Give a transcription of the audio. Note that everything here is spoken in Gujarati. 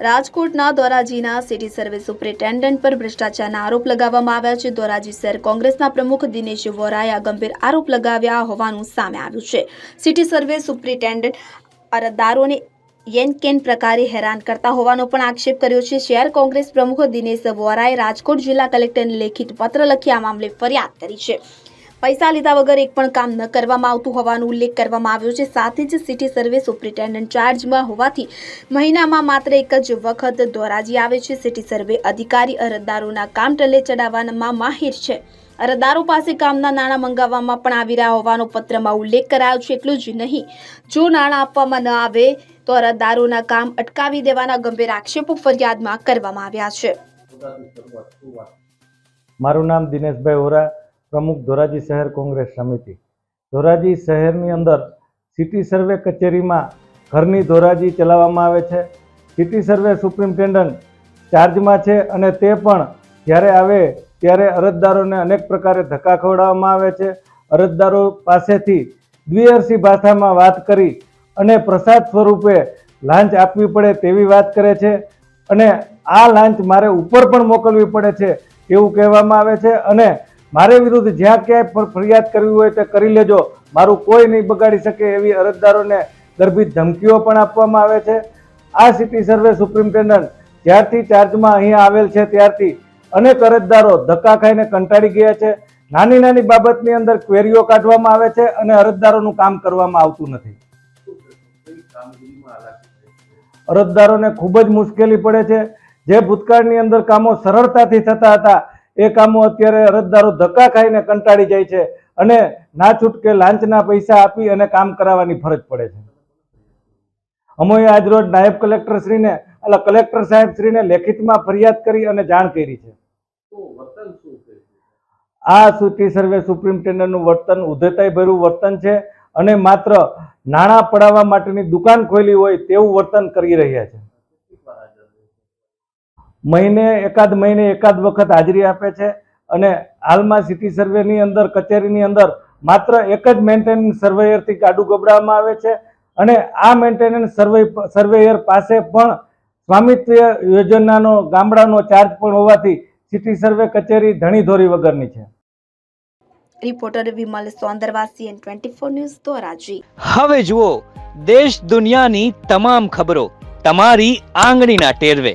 રાજકોટના ધોરાજીના સિટી સર્વિસ સુપ્રિન્ટેન્ડન્ટ પર ભ્રષ્ટાચારના આરોપ લગાવવામાં આવ્યા છે. ધોરાજી શહેર કોંગ્રેસના પ્રમુખ દિનેશ વોરાએ આ ગંભીર આરોપ લગાવ્યા હોવાનું સામે આવ્યું છે. સિટી સર્વિસ સુપ્રિન્ટેન્ડન્ટ અરજદારોને યેનકેન પ્રકારે હેરાન કરતા હોવાનો પણ આક્ષેપ કર્યો છે. શહેર કોંગ્રેસ પ્રમુખ દિનેશ વોરાએ રાજકોટ જિલ્લા કલેક્ટરને લેખિત પત્ર લખી આ મામલે ફરિયાદ કરી છે. પૈસા લીધા વગર એક પણ કામ ન કરવામાં આવતું હોવાનો ઉલ્લેખ કરવામાં આવ્યો છે. સાથે જ સિટી સર્વિસ સુપ્રિન્ટેન્ડન્ટ ચાર્જમાં હોવાથી મહિનામાં માત્ર એક જ વખત ધોરાજી આવે છે. સિટી સર્વે અધિકારી અરજદારોના કામ ટલે ચડાવવામાં માહિર છે. અરજદારો પાસે કામના નાણાં મંગાવવામાં પણ આવી રહ્યા હોવાનો પત્રમાં ઉલ્લેખ કરાયો છે. એટલું જ નહીં, જો નાણાં આપવામાં ન આવે તો અરજદારોના કામ અટકાવી દેવાના ગંભીર આક્ષેપો ફરિયાદમાં કરવામાં આવ્યા છે. મારું નામ દિનેશભાઈ ઓરા પ્રમુખ ધોરાજી શહેર કોંગ્રેસ સમિતિ. ધોરાજી શહેરની અંદર સિટી સર્વે કચેરીમાં ઘરની ધોરાજી ચલાવવામાં આવે છે. સિટી સર્વે સુપ્રિન્ટેન્ડન્ટ ચાર્જમાં છે અને તે પણ જ્યારે આવે ત્યારે અરજદારોને અનેક પ્રકારે ધક્કા ખવડાવવામાં આવે છે. અરજદારો પાસેથી દ્વિઅર્સી ભાષામાં વાત કરી અને પ્રસાદ સ્વરૂપે લાંચ આપવી પડે તેવી વાત કરે છે અને આ લાંચ મારે ઉપર પણ મોકલવી પડે છે એવું કહેવામાં આવે છે અને મારે વિરુદ્ધ જ્યાં ક્યાંય પણ ફરિયાદ કરવી હોય તે કરી લેજો. મારું કોઈ નહીં બગાડી શકે એવી અરજદારોને ગર્ભિત ધમકીઓ પણ આપવામાં આવે છે. આ સિટી સર્વે સુપ્રિન્ટેન્ડન્ટ જ્યારથી ચાર્જમાં અહીંયા આવેલ છે ત્યારથી અનેક અરજદારો ધક્કા ખાઈને કંટાળી ગયા છે. નાની નાની બાબતની અંદર ક્વેરીઓ કાઢવામાં આવે છે અને અરજદારોનું કામ કરવામાં આવતું નથી. અરજદારોને ખૂબ જ મુશ્કેલી પડે છે. જે ભૂતકાળની અંદર કામો સરળતાથી થતા હતા એ કામો અત્યારે અરજદારો ધક્કા ખાઈને કંટાળી જાય છે અને ના છૂટકે લાંચના પૈસા આપી અને કામ કરાવવાની ફરજ પડે છે. અમોએ આજ રોજ નાયબ કલેક્ટર શ્રીને એટલે કલેક્ટર સાહેબ શ્રીને લેખિતમાં ફરિયાદ કરી અને જાણ કરી છે. આ સુટી સર્વે સુપ્રિન્ટેન્ડન્ટનું વર્તન ઉદ્ધતાઈ ભર્યું વર્તન છે અને માત્ર નાણાં પડાવવા માટેની દુકાન ખોલી હોય તેવું વર્તન કરી રહ્યા છે. મહિને એકાદ મહિને એકાદ વખત હાજરી આપે છે અને હાલમાં સિટી સર્વેની અંદર કચેરીની અંદર માત્ર એક જ મેન્ટેનન્સ સર્વેયરથી ગાડું ગબડાવવામાં આવે છે અને આ મેન્ટેનન્સ સર્વે સર્વેયર પાસે પણ સ્વામિત્વ યોજનાનો ગામડાનો ચાર્જ પણ હોવાથી સિટી સર્વે કચેરી ધણી ધોરી વગરની છે. Reporter Vimal Sondarvasi N twenty four news Dhoraji. હવે જુઓ દેશ દુનિયાની તમામ ખબરો તમારી આંગળીના ટેરવે.